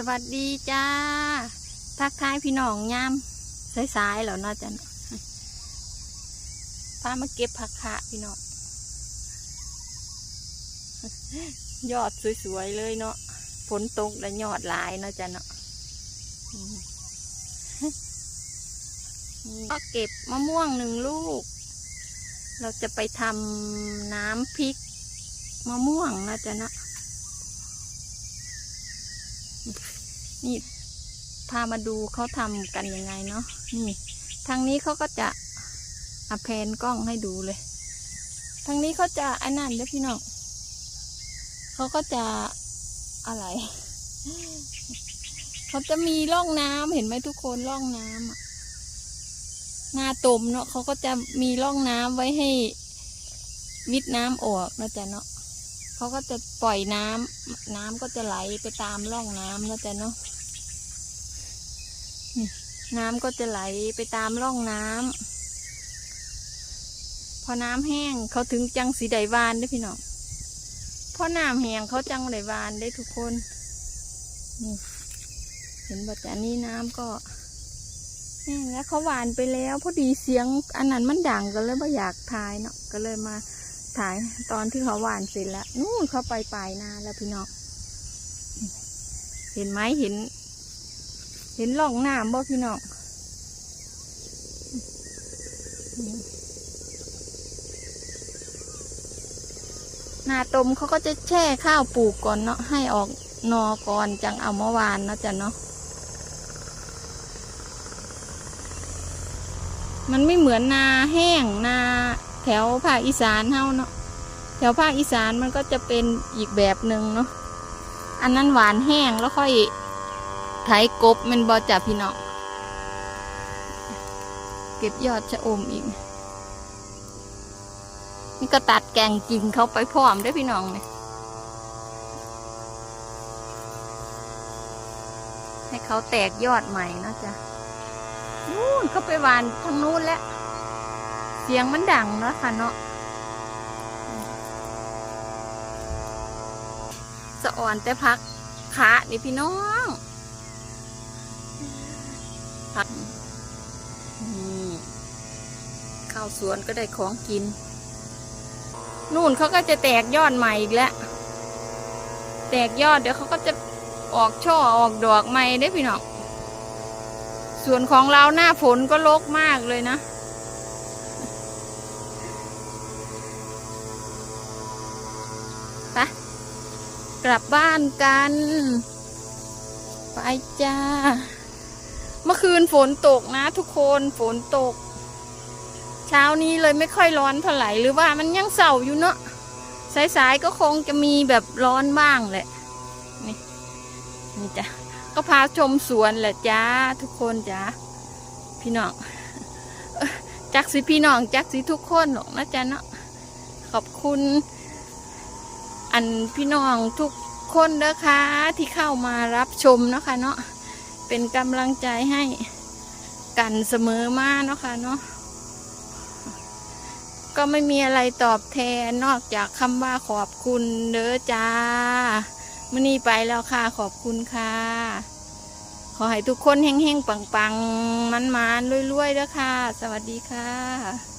สวัสดีจ้า ทักทายพี่น้องยามสายๆแล้วเนาะจ้ะเนาะพามาเก็บผักคะพี่น้องยอดสวยๆเลยเนาะฝนตกและยอดหลายเนาะจ้ะเนาะก็เก็บมะม่วงหนึ่งลูก เราจะไปทำน้ำพริกมะม่วงนะจ๊ะเนาะ นี่พามาดูเขาทำกันยังไงเนาะนี่ทางนี้เขาก็จะอะแพนกล้องให้ดูเลย ทางนี้เขาจะอันนั้นเด้อพี่น้องเขาก็จะอะไรเขาจะมีร่องน้ำเห็นไหมทุกคนร่องน้ำนาตมเนาะเขาก็จะมีร่องน้ำไว้ให้วิดน้ำออกนะจ๊ะเนาะ เขาก็จะปล่อยน้ำน้ำก็จะไหลไปตามร่องน้ำนะจ๊ะเนาะน้ำก็จะไหลไปตามร่องน้ำพอน้ำแห้งเขาถึงจังสีไดวานได้พี่น้องพอน้ำแห้งเขาจังไดวานได้ทุกคนนี่เห็นแบบนี้น้ำก็แห้งแล้วเขาหวานไปแล้ว พอดีเสียงอันนั้นมันดังก็เลยไม่อยากถ่ายเนาะก็เลยมา ถ่ายตอนที่เขาหวานเสร็จแล้วนู่นเขาไปปลายนาแล้วพี่น้องเห็นไหมเห็น เห็นร่องน้ำบ่พี่น้องนาตมเขาก็จะแช่ข้าวปลูกก่อนเนาะให้ออกนอก่อนจังเอาเมื่อวานเนาะจ้ะเนาะมันไม่เหมือนนาแห้งนา แถวภาคอีสานเฮาเนาะแถวภาคอีสานมันก็จะเป็นอีกแบบหนึ่งเนาะอันนั้นหวานแห้งแล้วค่อยไถกบมันบอจับพี่น้องเก็บยอดชะอมอีก นี่ก็ตัดแกงกิ่งเขาไปพร้อมได้พี่น้องเนี่ยให้เขาแตกยอดใหม่เนาะจ้ะนู่นเขาไปหวานทางนู้นแล้ว เสียงมันดังเนาะค่ะเนาะสะอ่อนแต่พักขานี่พี่น้องพักนี่ข้าวสวนก็ได้ของกิน นู่นเขาก็จะแตกยอดใหม่อีกแล้ว แตกยอดเดี๋ยวเขาก็จะออกช่อออกดอกใหม่ได้พี่น้องส่วนของเราหน้าฝนก็รกมากเลยนะ กลับบ้านกัน ไปจ้า เมื่อคืนฝนตกนะ ทุกคนฝนตก เช้านี้เลยไม่ค่อยร้อนเท่าไหร่หรือว่ามันยังเสาอยู่เนาะสายๆก็คงจะมีแบบร้อนบ้างแหละ นี่นี่จ้ะก็พาชมสวนแหละจ้า ทุกคนจ้าพี่น้องจักสิพี่น้องจักสิทุกคนหรอกนะจ๊ะเนาะขอบคุณ อันพี่น้องทุกคนนะคะที่เข้ามารับชมเนาะคะเนาะเป็นกำลังใจให้กันเสมอมาเนาะค่ะเนาะก็ไม่มีอะไรตอบแทนนอกจากคำว่าขอบคุณเด้อจ้ามื่อนี้ไปแล้วค่ะขอบคุณค่ะ ขอให้ทุกคนเฮงๆ ปังๆ มันๆรวยๆด้วยค่ะ สวัสดีค่ะ